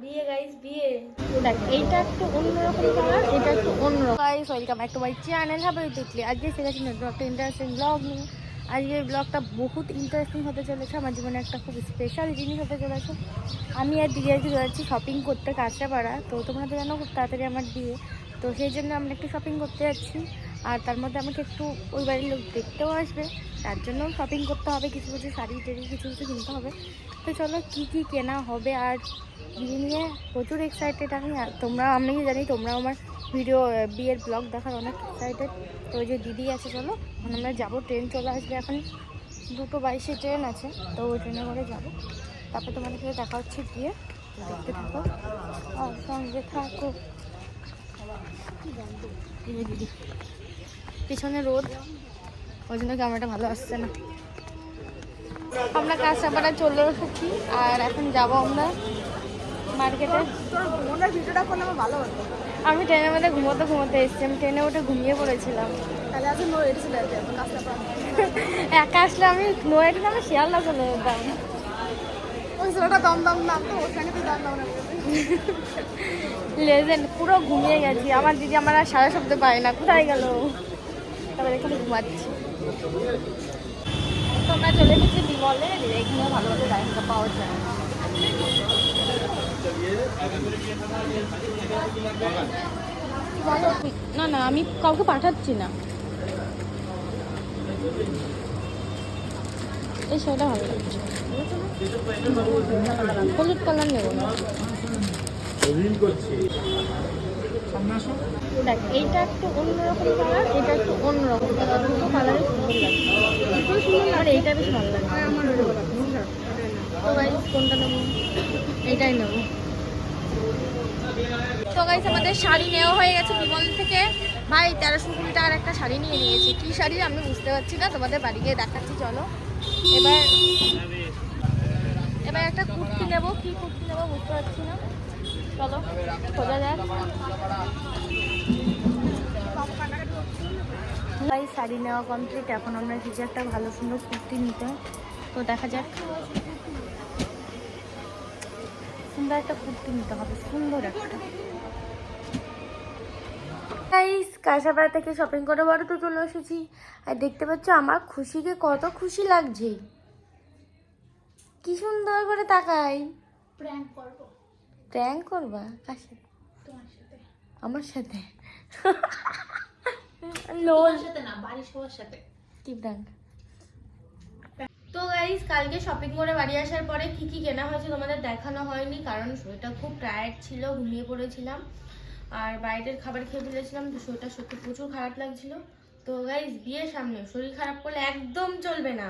বিয়ে গাইস বিয়ে। দেখ, এইটা একটু এটা একটু ইন্টারেস্টিং ব্লগ ব্লগটা বহুত ইন্টারেস্টিং হতে চলেছে, আমার জীবনে একটা খুব স্পেশাল জিনিস হতে চলেছে। আমি আর দিয়ে যাচ্ছি শপিং করতে কাঁচরাপাড়া তো তোমরা তো জানো খুব তাড়াতাড়ি আমার বিয়ে। তো সেই জন্য আমরা একটু শপিং করতে যাচ্ছি, আর তার মধ্যে আমাকে একটু ওই বাড়ির লোক দেখতেও আসবে। তার জন্য শপিং করতে হবে, কিছু কিছু শাড়ি টাড়ি কিছু কিছু কিনতে হবে। তো চলো কী কী কেনা হবে আর বিয়ে নিয়ে প্রচুর এক্সাইটেড আমি। আর তোমরা, আমি জানি তোমরা আমার ভিডিও বিয়ের ব্লগ দেখার অনেক এক্সাইটেড তো ওই যে দিদি আছে, চলো। এখন আমরা যাব ট্রেন চলে আসবে এখন। দুটো বাইশে ট্রেন আছে, তো ওই ট্রেনে করে যাব। তারপর তোমাদের সাথে দেখা হচ্ছে গিয়ে। দেখতে থাকো। আর সঙ্গে থাকো। দিদি, পিছনে রোদ। ওই জন্য ক্যামেরাটা ভালো আসছে না। আমরা কাঁচাপাড়া চলে এসেছি, আর এখন যাব আমরা মার্কেটে। ভিডিওটা করলে আমার ভালো হতো আমি ট্রেনের মধ্যে ঘুমোতে ঘুমোতে এসেছি, আমি ট্রেনে উঠে ঘুমিয়ে পড়েছিলাম। তাহলে আজকে নো এটি চলে এখন একা আসলে আমি নোয়েট নামে শিয়ালদা চলে যেতাম। ওই ছেলেটা দম দম নাম তো ওর না লেজেন্ড পুরো ঘুমিয়ে গেছি। আমার দিদি আমার আর সারা শব্দ পায় না, কোথায় গেল? তারপরে এখানে ঘুমাচ্ছি। তো আমরা চলে এসেছি বিমলে এখানে ভালো ভালো জায়গা পাওয়া যায় না না, আমি কাউকে পাঠাচ্ছি না। এই সেটা ভালো লাগছে। হলুদ কালার নেব না। করছি। সামনে আসো। দেখ এইটা একটু অন্যরকম কালার এটা একটু অন্যরকম কালার দুটো কালারই সুন্দর লাগছে দুটো সুন্দর লাগে এইটা বেশ ভালো লাগে। আমার তো গাইস কোনটা নেব? এইটাই নেব। তো গাইস আমাদের শাড়ি নেওয়া হয়ে গেছে বিমল থেকে। ভাই তেরোশো কুড়ি টাকার একটা শাড়ি নিয়ে নিয়েছি। কী শাড়ি আমি বুঝতে পারছি না তোমাদের বাড়ি গিয়ে দেখাচ্ছি চলো। এবার এবার একটা কুর্তি নেব। কী কুর্তি নেব বুঝতে পারছি না। চলো খোঁজা যাক। ভাই শাড়ি নেওয়া কমপ্লিট এখন আমরা কিছু একটা ভালো সুন্দর কুর্তি নিতে, তো দেখা যাক। সুন্দর একটা কুর্তি নিতে হবে, সুন্দর একটা। গাইস কাঁসাপাড়া থেকে শপিং করে বড় তো চলে এসেছি। আর দেখতে পাচ্ছ আমার খুশিকে কত খুশি লাগছে। কি সুন্দর করে তাকাই। প্র্যাঙ্ক করব। প্র্যাঙ্ক করবা? কার সাথে? তোমার সাথে। আমার সাথে? লোল। সাথে না বাড়ির সবার সাথে। কি প্র্যাঙ্ক? তো গাইস কালকে শপিং করে বাড়ি আসার পরে কি কি কেনা হয়েছে তোমাদের দেখানো হয়নি কারণ শরীরটা খুব টায়ার্ড ছিল ঘুমিয়ে পড়েছিলাম। আর বাইরের খাবার খেয়ে ফেলেছিলাম তো শরীরটা সত্যি প্রচুর খারাপ লাগছিল। তো গাইস বিয়ের সামনে শরীর খারাপ করলে একদম চলবে না।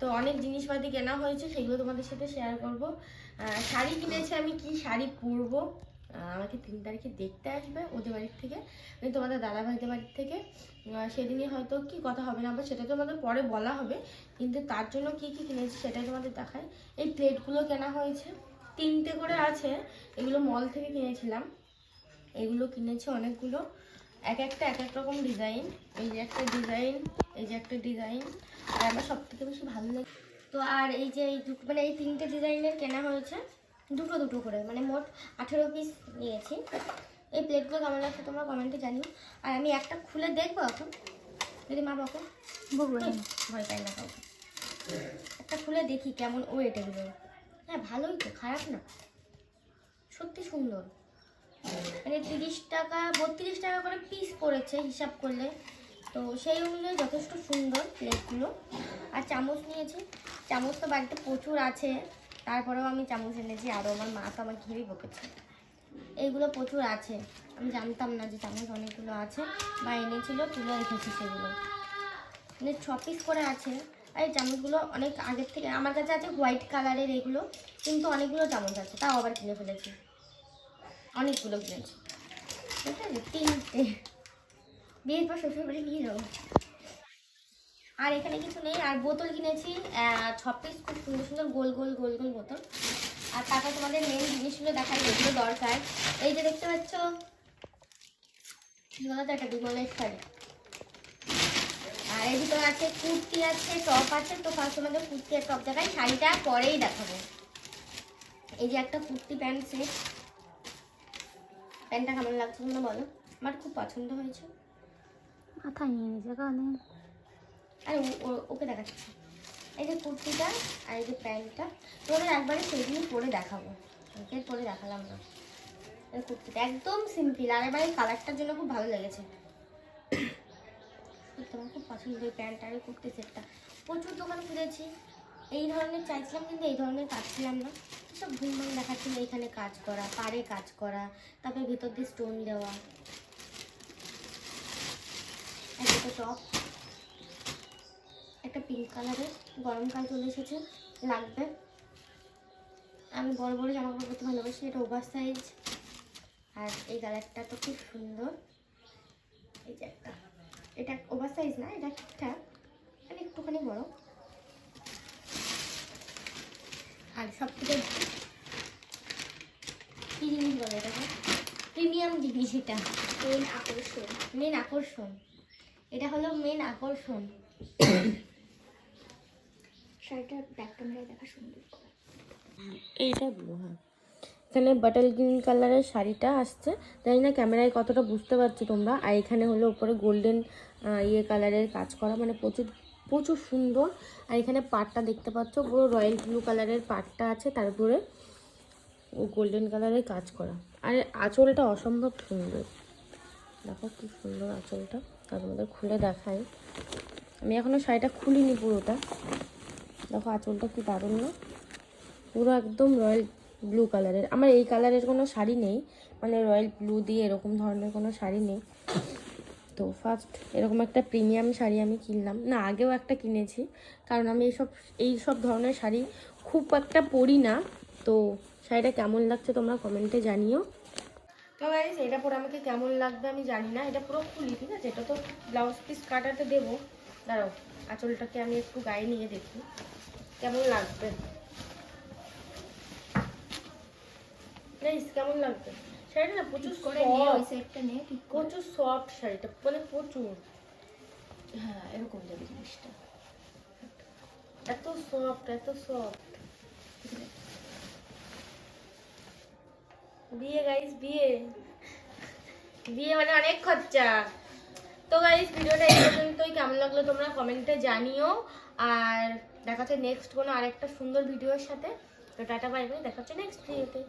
তো অনেক জিনিসপাতি কেনা হয়েছে, সেগুলো তোমাদের সাথে শেয়ার করব। শাড়ি কিনেছি আমি, কি শাড়ি পরবো? আমাকে তিন তারিখে দেখতে আসবে ওদের বাড়ির থেকে মানে তোমাদের দাদা ভাইদের বাড়ির থেকে। সেদিনই হয়তো কি কথা হবে না আবার সেটা তোমাদের পরে বলা হবে, কিন্তু তার জন্য কি কি কিনেছি সেটাই তোমাদের দেখায় এই প্লেটগুলো কেনা হয়েছে, তিনটে করে আছে, এগুলো মল থেকে কিনেছিলাম। এগুলো কিনেছি অনেকগুলো। এক একটা এক এক রকম ডিজাইন এই যে একটা ডিজাইন এই যে একটা ডিজাইন আর আমার সব থেকে বেশি ভালো লাগে তো আর এই যে এই দুটো মানে এই তিনটে ডিজাইনের কেনা হয়েছে দুটো দুটো করে মানে মোট আঠেরো পিস নিয়েছি। এই প্লেটগুলো কেমন লাগছে তোমরা কমেন্টে জানিও। আর আমি একটা খুলে দেখব এখন। যদি মা বাবা ভয় পাই না কাউকে। একটা খুলে দেখি কেমন ওয়েট এগুলো। হ্যাঁ ভালোই তো খারাপ না। সত্যি সুন্দর। মানে তিরিশ টাকা, বত্রিশ টাকা করে পিস পড়েছে হিসাব করলে। তো সেই অনুযায়ী যথেষ্ট সুন্দর প্লেটগুলো আর চামচ নিয়েছি। চামচ তো বাড়িতে প্রচুর আছে। তারপরেও আমি চামচ এনেছি আরও আমার মা তো আমার ঘিরেই বকেছে। এইগুলো প্রচুর আছে। আমি জানতাম না যে চামচ অনেকগুলো আছে। বা এনেছিল, তুলে রেখেছি সেগুলো। মানে ছ পিস করে আছে। আর এই চামচগুলো অনেক আগের থেকে, আমার কাছে আছে হোয়াইট কালারের এগুলো, কিন্তু অনেকগুলো চামচ আছে, তাও আবার কিনে ফেলেছি। অনেকগুলো কিনেছি ঠিক আছে তিনটে। বিয়ের পর শ্বশুর বাড়ি নিয়ে যাব। আর এখানে কিছু নেই। আর বোতল কিনেছি। ছ পিস খুব সুন্দর সুন্দর গোল গোল গোল গোল বোতল। আর তারপর তোমাদের মেন জিনিসগুলো দেখাই যেগুলো দরকার। এই যে দেখতে পাচ্ছ একটা বিমলের শাড়ি। আর এর ভিতরে আছে কুর্তি আছে টপ আছে। তো ফার্স্ট তোমাদের কুর্তি আর টপ দেখাই। শাড়িটা পরেই দেখাবো। এই যে একটা কুর্তি প্যান্ট সেট প্যান্টটা কেমন লাগছে তোমরা বলো? আমার খুব পছন্দ হয়েছে। মাথায় নিয়ে নিয়েছে কানে? আর ও- ও- ওকে দেখাচ্ছি। এই যে কুর্তিটা আর এই যে প্যান্টটা তোদের একবারে সেদিনই পরে দেখাবো। ওকে পরে দেখালাম না। এই কুর্তিটা একদম সিম্পল আর এবার এই কালারটার জন্য খুব ভালো লেগেছে। সত্যি আমার খুব পছন্দ এই প্যান্ট আর এই কুর্তি সেটটা। প্রচুর দোকান খুঁজেছি এই ধরনের চাইছিলাম কিন্তু এই ধরনের পাচ্ছিলাম না। সব ঘুমভাং দেখাচ্ছিল এইখানে কাজ করা, পাড়ে কাজ করা, তারপরে ভিতর দিয়ে স্টোন দেওয়া। একটা টপ একটা পিঙ্ক কালারের গরমকাল চলে এসেছে, লাগবে। আমি বড় বড় জামা কাপড় পরতে ভালোবাসি, এটা ওভার সাইজ আর এই কালারটা তো খুব সুন্দর। এই যে একটা, এটা ওভার সাইজ না, এটা ঠিকঠাক মানে একটুখানি বড়। আর সব থেকে কী জিনিস বলে এটাকে? প্রিমিয়াম জিনিস এটা। মেন আকর্ষণ। মেন আকর্ষণ। এটা হলো মেন আকর্ষণ। ব্যাক ক্যামেরায় দেখা সুন্দর এইটা ব্লু হ্যাঁ। এখানে বাটল গ্রিন কালারের শাড়িটা আসছে। জানি না ক্যামেরায় কতটা বুঝতে পারছ তোমরা। আর এখানে হলো উপরে গোল্ডেন ইয়ে কালারের কাজ করা। মানে প্রচুর প্রচুর সুন্দর। আর এখানে পাটটা দেখতে পাচ্ছ, পুরো রয়্যাল ব্লু কালারের পাটটা আছে তারপরে ও গোল্ডেন কালারের কাজ করা। আর আঁচলটা অসম্ভব সুন্দর। দেখো কি সুন্দর আঁচলটা তার মধ্যে খুলে দেখাই। আমি এখনও শাড়িটা খুলিনি পুরোটা। দেখো আঁচলটা কি দারুণ না। পুরো একদম রয়্যাল ব্লু কালারের। আমার এই কালারের কোনো শাড়ি নেই। মানে রয়্যাল ব্লু দিয়ে এরকম ধরনের কোনো শাড়ি নেই। তো ফার্স্ট এরকম একটা প্রিমিয়াম শাড়ি আমি কিনলাম। না, আগেও একটা কিনেছি। কারণ আমি এইসব এই সব ধরনের শাড়ি খুব একটা পরি না। তো শাড়িটা কেমন লাগছে তোমরা কমেন্টে জানিও। তো গাইস এটা পরে আমাকে কেমন লাগবে আমি জানি না। এটা পুরো খুলি, ঠিক আছে? এটা তো ব্লাউজ পিস কাটাতে দেবো। দাঁড়াও, আঁচলটাকে আমি একটু গায়ে নিয়ে দেখি। কেমন লাগবে? কেমন লাগবে? শাড়িটা না প্রচুর করে নিয়ে ওই সেটটা নিয়ে ঠিক প্রচুর সফট শাড়িটা মানে প্রচুর। হ্যাঁ এরকম যাবে জিনিসটা। এত সফট এত সফট বিয়ে গাইস বিয়ে। বিয়ে মানে অনেক খরচা। তো গাইস ভিডিওটা এই পর্যন্তই। কেমন লাগল তোমরা কমেন্টে জানিও। আর দেখা হচ্ছে নেক্সট কোনো আরেকটা সুন্দর ভিডিওর সাথে। তো টাটা বাই বাই দেখা হচ্ছে নেক্সট ভিডিওতে